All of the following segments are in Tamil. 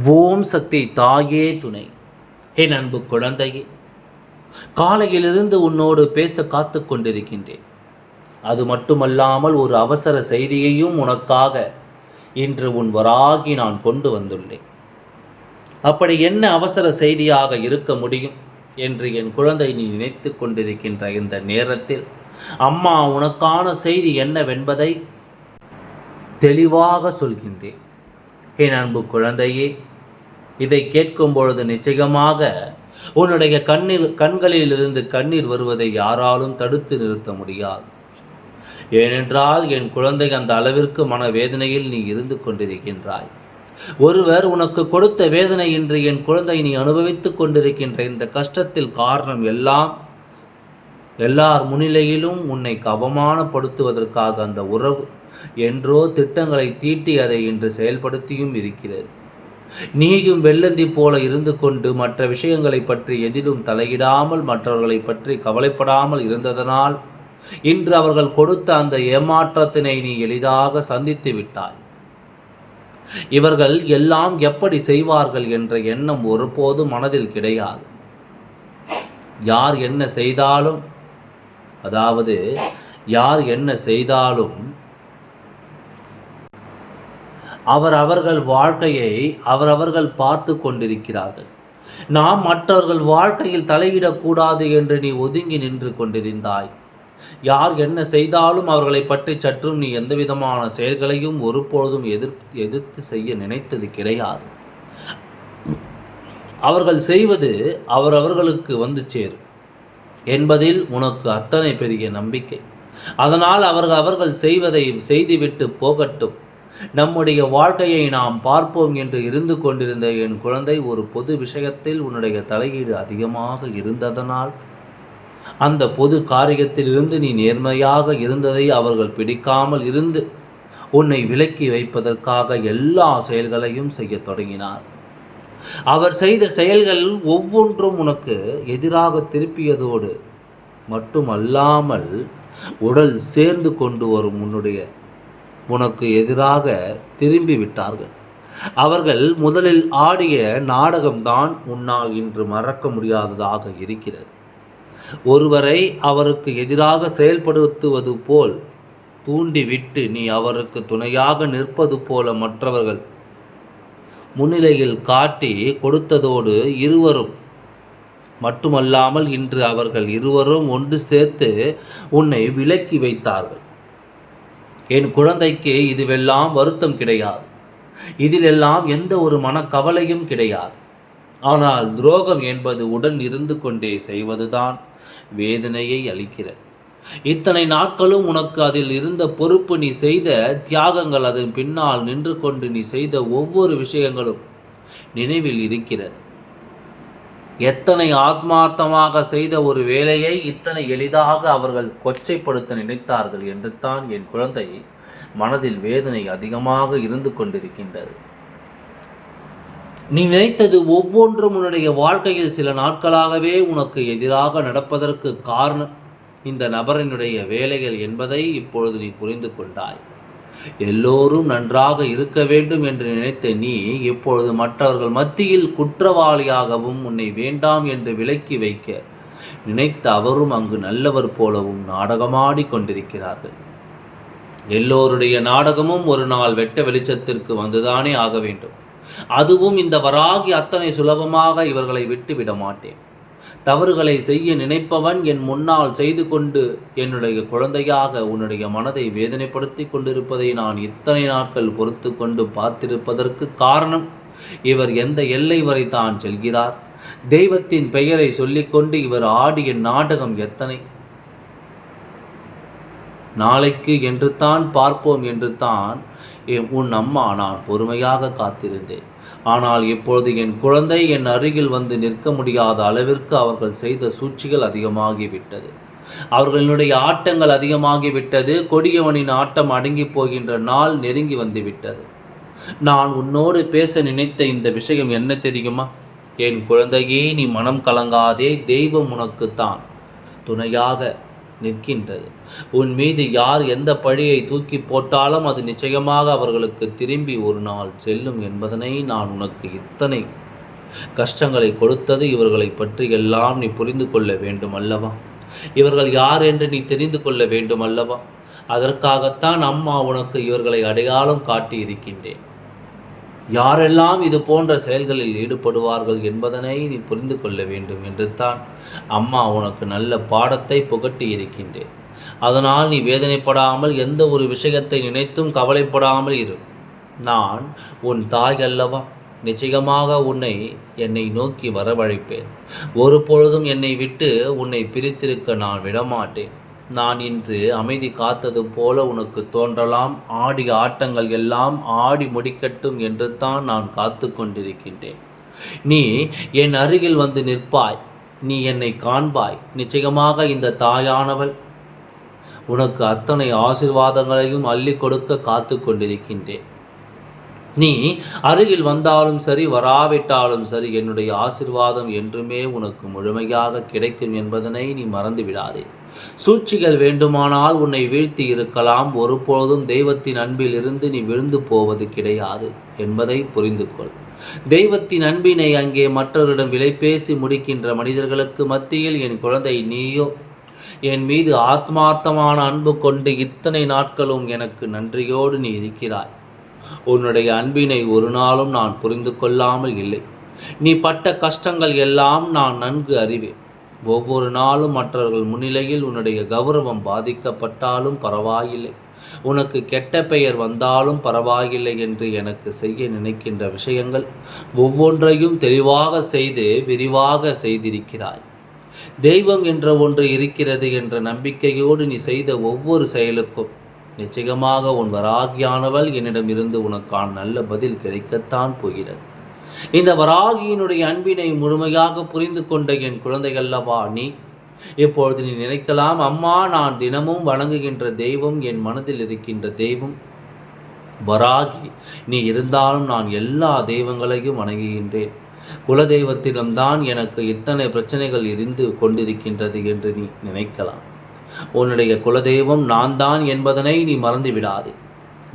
ஓம் சக்தி தாயே துணை. ஹே அன்பு குழந்தையே காலையிலிருந்து உன்னோடு பேச காத்து கொண்டிருக்கின்றேன். அது மட்டுமல்லாமல் ஒரு அவசர செய்தியையும் உனக்காக இன்று உன் வராகி நான் கொண்டு வந்துள்ளேன். அப்படி என்ன அவசர செய்தியாக இருக்க முடியும் என்று என் குழந்தை நீ நினைத்து கொண்டிருக்கின்ற இந்த நேரத்தில் அம்மா உனக்கான செய்தி என்னவென்பதை தெளிவாக சொல்கின்றேன். என் அன்பு குழந்தையே இதை கேட்கும் பொழுது நிச்சயமாக உன்னுடைய கண்ணில் கண்களிலிருந்து கண்ணீர் வருவதை யாராலும் தடுத்து நிறுத்த முடியாது. ஏனென்றால் என் குழந்தை அந்த அளவிற்கு மனவேதனையில் நீ இருந்து கொண்டிருக்கின்றாய். ஒருவர் உனக்கு கொடுத்த வேதனை என்று என் குழந்தை நீ அனுபவித்துக் கொண்டிருக்கின்ற இந்த கஷ்டத்தில் காரணம் எல்லாம் எல்லார் முன்னிலையிலும் உன்னை அவமானப்படுத்துவதற்காக அந்த உறவு என்றோ திட்டங்களை தீட்டி அதை இன்று செயல்படுத்தியும் இருக்கிறது நீயும் வெள்ளந்தி போல இருந்து கொண்டு மற்ற விஷயங்களை பற்றி எதிலும் தலையிடாமல் மற்றவர்களை பற்றி கவலைப்படாமல் இருந்ததனால் இன்று அவர்கள் கொடுத்த அந்த ஏமாற்றத்தினை நீ எளிதாக சந்தித்து விட்டாய். இவர்கள் எல்லாம் எப்படி செய்வார்கள் என்ற எண்ணம் ஒருபோதும் மனதில் கிடையாது. யார் என்ன செய்தாலும் அதாவது யார் என்ன செய்தாலும் அவர் அவர்கள் வாழ்க்கையை அவரவர்கள் பார்த்து கொண்டிருக்கிறார்கள். நாம் மற்றவர்கள் வாழ்க்கையில் தலையிடக்கூடாது என்று நீ ஒதுங்கி நின்று கொண்டிருந்தாய். யார் என்ன செய்தாலும் அவர்களை பற்றி சற்றும் நீ எந்த விதமான செயல்களையும் ஒருபொழுதும் எதிர் எதிர்த்து செய்ய நினைத்தது கிடையாது. அவர்கள் செய்வது அவரவர்களுக்கு வந்து சேரும். என்பதில் உனக்கு அத்தனை பெரிய நம்பிக்கை. அதனால் அவர்கள் அவர்கள் செய்வதை செய்துவிட்டு போகட்டும். நம்முடைய வாழ்க்கையை நாம் பார்ப்போம் என்று இருந்து கொண்டிருந்த என் குழந்தை ஒரு பொது விஷயத்தில் உன்னுடைய தலையீடு அதிகமாக இருந்ததனால் அந்த பொது காரியத்திலிருந்து நீ நேர்மையாக இருந்ததை அவர்கள் பிடிக்காமல் இருந்து உன்னை விலக்கி வைப்பதற்காக எல்லா செயல்களையும் செய்ய தொடங்கினார். அவர் செய்த செயல்கள் ஒவ்வொன்றும் உனக்கு எதிராக திருப்பியதோடு மட்டுமல்லாமல் உடல் சேர்ந்து கொண்டு வரும் உன்னுடைய உனக்கு எதிராக திரும்பி விட்டார்கள் அவர்கள் முதலில் ஆடிய நாடகம்தான் உன்னால் இன்று மறக்க முடியாததாக இருக்கிறது. ஒருவரை அவருக்கு எதிராக செயல்படுத்துவது போல் தூண்டிவிட்டு நீ அவருக்கு துணையாக நிற்பது போல மற்றவர்கள் முன்னிலையில் காட்டி கொடுத்ததோடு இருவரும் மட்டுமல்லாமல் இன்று அவர்கள் இருவரும் ஒன்று சேர்த்து உன்னை விலக்கி வைத்தார்கள். என் குழந்தைக்கு இதுவெல்லாம் வருத்தம் கிடையாது. இதிலெல்லாம் எந்த ஒரு மனக்கவலையும் கிடையாது. ஆனால் துரோகம் என்பது உடன் இருந்து கொண்டே செய்வதுதான் வேதனையை அளிக்கிறது. இத்தனை நாட்களும் உனக்கு அதில் இருந்த பொறுப்பு நீ செய்த தியாகங்கள் அதன் பின்னால் நின்று கொண்டு நீ செய்த ஒவ்வொரு விஷயங்களும் நினைவில் இருக்கிறது. எத்தனை ஆத்மார்த்தமாக செய்த ஒரு வேலையை இத்தனை எளிதாக அவர்கள் கொச்சைப்படுத்த நினைத்தார்கள் என்று தான் என் குழந்தை மனதில் வேதனை அதிகமாக இருந்து கொண்டிருக்கின்றது. நீ நினைத்தது ஒவ்வொன்றும் உன்னுடைய வாழ்க்கையில் சில நாட்களாகவே உனக்கு எதிராக நடப்பதற்கு காரணம் இந்த நபரினுடைய வேலைகள் என்பதை இப்பொழுது நீ புரிந்து கொண்டாய். எல்லோரும் நன்றாக இருக்க வேண்டும் என்று நினைத்த நீ இப்பொழுது மற்றவர்கள் மத்தியில் குற்றவாளியாகவும் உன்னை வேண்டாம் என்று விலக்கி வைக்க நினைத்த அவரும் அங்கு நல்லவர் போலவும் நாடகமாடி கொண்டிருக்கிறார்கள். எல்லோருடைய நாடகமும் ஒரு நாள் வெட்ட வெளிச்சத்திற்கு வந்துதானே ஆக வேண்டும். அதுவும் இந்த வராகி அத்தனை சுலபமாக இவர்களை விட்டு விட மாட்டேன். தவறுகளை செய்ய நினைப்பவன் என் முன்னால் செய்து கொண்டு என்னுடைய குழந்தையாக உன்னுடைய மனதை வேதனைப்படுத்தி கொண்டிருப்பதை நான் இத்தனை நாட்கள் பொறுத்து கொண்டு பார்த்திருப்பதற்கு காரணம் இவர் எந்த எல்லை வரை தான் செல்கிறார்? தெய்வத்தின் பெயரை சொல்லிக்கொண்டு இவர் ஆடிய நாடகம் எத்தனை? நாளைக்கு என்று தான் பார்ப்போம் என்று தான் உன் அம்மா நான் பொறுமையாக காத்திருந்தேன். ஆனால் இப்பொழுது என் குழந்தை என் அருகில் வந்து நிற்க முடியாத அளவிற்கு அவர்கள் செய்த சூழ்ச்சிகள் அதிகமாகிவிட்டது. அவர்களினுடைய ஆட்டங்கள் அதிகமாகிவிட்டது. கொடியவனின் ஆட்டம் அடங்கி போகின்ற நாள் நெருங்கி வந்துவிட்டது. நான் உன்னோடு பேச நினைத்த இந்த விஷயம் என்ன தெரியுமா? என் குழந்தையே நீ மனம் கலங்காதே. தெய்வம் உனக்குத்தான். துணையாக நிற்கின்றது. உன் மீது யார் எந்த பழியை தூக்கி போட்டாலும் அது நிச்சயமாக அவர்களுக்கு திரும்பி ஒரு நாள் செல்லும் என்பதனை நான் உனக்கு இத்தனை கஷ்டங்களை கொடுத்தது இவர்களை பற்றி எல்லாம் நீ புரிந்து கொள்ள வேண்டும் அல்லவா இவர்கள் யார் என்று நீ தெரிந்து கொள்ள வேண்டும் அல்லவா அதற்காகத்தான் அம்மா உனக்கு இவர்களை அடையாளம் காட்டி இருக்கின்றேன் யாரெல்லாம் இது போன்ற செயல்களில் ஈடுபடுவார்கள் என்பதனை நீ புரிந்து கொள்ள வேண்டும் என்று தான் அம்மா உனக்கு நல்ல பாடத்தை புகட்டி இருக்கின்றேன். அதனால் நீ வேதனைப்படாமல் எந்த ஒரு விஷயத்தை நினைத்தும் கவலைப்படாமல் இரு. நான் உன் தாய் அல்லவா? நிச்சயமாக உன்னை என்னை நோக்கி வரவழைப்பேன். ஒரு பொழுதும் என்னை விட்டு உன்னை பிரித்திருக்க நான் விடமாட்டேன். நான் இன்று அமைதி காத்தது போல உனக்கு தோன்றலாம். ஆடி ஆட்டங்கள் எல்லாம் ஆடி முடிக்கட்டும் என்று தான் நான் காத்து கொண்டிருக்கின்றேன். நீ என் அருகில் வந்து நிற்பாய். நீ என்னை காண்பாய். நிச்சயமாக இந்த தாயானவள் உனக்கு அத்தனை ஆசிர்வாதங்களையும் அள்ளி கொடுக்க காத்து கொண்டிருக்கின்றேன். நீ அருகில் வந்தாலும் சரி வராவிட்டாலும் சரி என்னுடைய ஆசிர்வாதம் என்றுமே உனக்கு முழுமையாக கிடைக்கும் என்பதனை நீ மறந்து விடாதே சூழ்ச்சிகள் வேண்டுமானால் உன்னை வீழ்த்தி இருக்கலாம். ஒருபொழுதும் தெய்வத்தின் அன்பில் இருந்து நீ விழுந்து போவது கிடையாது என்பதை புரிந்து கொள். தெய்வத்தின் அன்பினை அங்கே மற்றவரிடம் விலை பேசி முடிக்கின்ற மனிதர்களுக்கு மத்தியில் என் குழந்தை நீயோ? என் மீது ஆத்மார்த்தமான அன்பு கொண்டு இத்தனை நாட்களும் எனக்கு நன்றியோடு நீ இருக்கிறாய். உன்னுடைய அன்பினை ஒரு நாளும் நான் புரிந்து கொள்ளாமல் இல்லை. நீ பட்ட கஷ்டங்கள் எல்லாம் நான் நன்கு அறிவேன். ஒவ்வொரு நாளும் மற்றவர்கள் முன்னிலையில் உன்னுடைய கௌரவம் பாதிக்கப்பட்டாலும் பரவாயில்லை. உனக்கு கெட்ட பெயர் வந்தாலும் பரவாயில்லை என்று எனக்கு செய்ய நினைக்கின்ற விஷயங்கள் ஒவ்வொன்றையும் தெளிவாக செய்து விரிவாக செய்திருக்கிறாய். தெய்வம் என்ற ஒன்று இருக்கிறது என்ற நம்பிக்கையோடு நீ செய்த ஒவ்வொரு செயலுக்கும் நிச்சயமாக உன் வராகியானவள் என்னிடம் இருந்து உனக்கான நல்ல பதில் கிடைக்கத்தான் போகிறது. இந்த வராகியினுடைய அன்பினை முழுமையாக புரிந்து கொண்ட என் குழந்தைகளவா நீ இப்பொழுது நீ நினைக்கலாம் அம்மா நான் தினமும் வணங்குகின்ற தெய்வம் என் மனதில் இருக்கின்ற தெய்வம். வராகி நீ இருந்தாலும் நான் எல்லா தெய்வங்களையும் வணங்குகின்றேன். குலதெய்வத்திடம்தான் எனக்கு இத்தனை பிரச்சனைகள் இருந்து கொண்டிருக்கின்றது என்று நீ நினைக்கலாம். உன்னுடைய குலதெய்வம் நான் தான் என்பதனை நீ மறந்து விடாது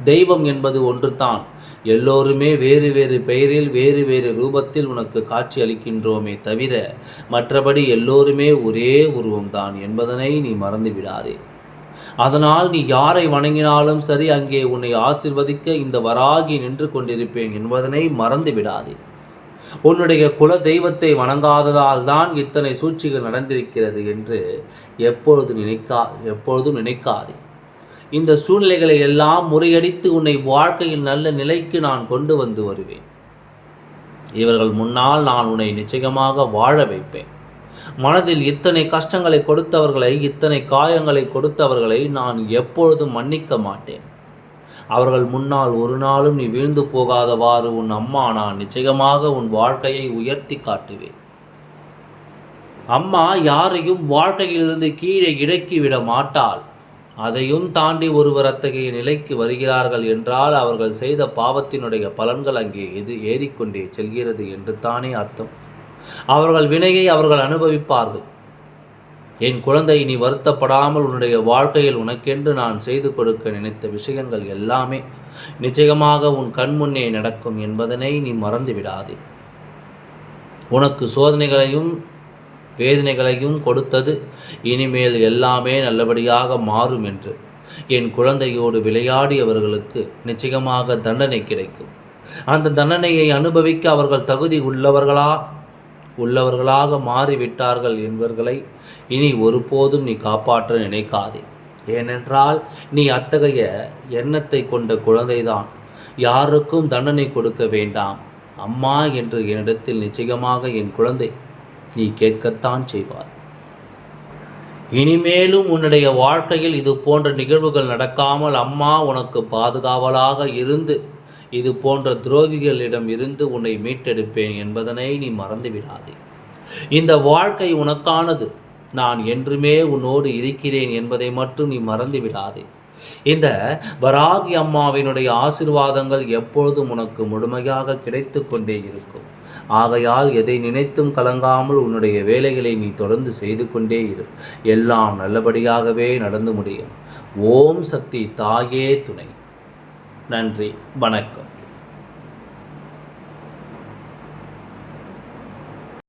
தெய்வம் என்பது ஒன்றுதான். எல்லோருமே வேறு வேறு பெயரில் வேறு வேறு ரூபத்தில் உனக்கு காட்சி அளிக்கின்றோமே தவிர மற்றபடி எல்லோருமே ஒரே உருவம்தான் என்பதனை நீ மறந்து விடாதே அதனால் நீ யாரை வணங்கினாலும் சரி அங்கே உன்னை ஆசிர்வதிக்க இந்த வராகி நின்று கொண்டிருப்பேன் என்பதனை மறந்து விடாதே உன்னுடைய குல தெய்வத்தை வணங்காததால் தான் இத்தனை சூழ்ச்சிகள் நடந்திருக்கிறது என்று எப்பொழுது நினைக்கா எப்பொழுதும் நினைக்காதே. இந்த சூழ்நிலைகளை எல்லாம் முறியடித்து உன்னை வாழ்க்கையில் நல்ல நிலைக்கு நான் கொண்டு வந்து வருவேன். இவர்கள் முன்னால் நான் உன்னை நிச்சயமாக வாழ வைப்பேன். மனதில் இத்தனை கஷ்டங்களை கொடுத்தவர்களை இத்தனை காயங்களை கொடுத்தவர்களை நான் எப்பொழுதும் மன்னிக்க மாட்டேன். அவர்கள் முன்னால் ஒரு நாளும் நீ வீழ்ந்து போகாதவாறு உன் அம்மா நான் நிச்சயமாக உன் வாழ்க்கையை உயர்த்தி காட்டுவேன். அம்மா யாரையும் வாழ்க்கையிலிருந்து கீழே இறக்கி விட மாட்டாள். அதையும் தாண்டி ஒருவர் அத்தகைய நிலைக்கு வருகிறார்கள் என்றால் அவர்கள் செய்த பாவத்தினுடைய பலன்கள் அங்கே எது ஏறிக்கொண்டே செல்கிறது என்று தானே அர்த்தம். அவர்கள் வினையை அவர்கள் அனுபவிப்பார்கள். என் குழந்தை நீ வருத்தப்படாமல் உன்னுடைய வாழ்க்கையில் உனக்கென்று நான் செய்து கொடுக்க நினைத்த விஷயங்கள் எல்லாமே நிச்சயமாக உன் கண்முன்னே நடக்கும் என்பதனை நீ மறந்து விடாதே உனக்கு சோதனைகளையும் வேதனைகளையும் கொடுத்தது. இனிமேல் எல்லாமே நல்லபடியாக மாறும் என்று என் குழந்தையோடு விளையாடியவர்களுக்கு நிச்சயமாக தண்டனை கிடைக்கும். அந்த தண்டனையை அனுபவிக்க அவர்கள் தகுதி உள்ளவர்களா? உள்ளவர்களாக மாறிவிட்டார்கள் என்பவர்களை இனி ஒருபோதும் நீ காப்பாற்ற நினைக்காதே. ஏனென்றால் நீ அத்தகைய எண்ணத்தை கொண்ட குழந்தைதான். யாருக்கும் தண்டனை கொடுக்க வேண்டாம். அம்மா என்று என்னிடத்தில் நிச்சயமாக என் குழந்தை நீ கேட்கத்தான் செய்வார் இனிமேலும் உன்னுடைய வாழ்க்கையில் இது போன்ற நிகழ்வுகள் நடக்காமல் அம்மா உனக்கு பாதுகாவலாக இருந்து இது போன்ற துரோகிகளிடம் இருந்து உன்னை மீட்டெடுப்பேன் என்பதனை நீ மறந்துவிடாதே இந்த வாழ்க்கை உனக்கானது. நான் என்றுமே உன்னோடு இருக்கிறேன் என்பதை மட்டும் நீ மறந்து விடாதே. இந்த வராகி அம்மாவினுடைய ஆசிர்வாதங்கள் எப்பொழுதும் உனக்கு முழுமையாக கிடைத்து கொண்டே இருக்கும். ஆகையால் எதை நினைத்தும் கலங்காமல் உன்னுடைய வேலைகளை நீ தொடர்ந்து செய்து கொண்டே இரு. எல்லாம் நல்லபடியாகவே நடந்து முடியும். ஓம் சக்தி தாயே துணை. நன்றி வணக்கம்.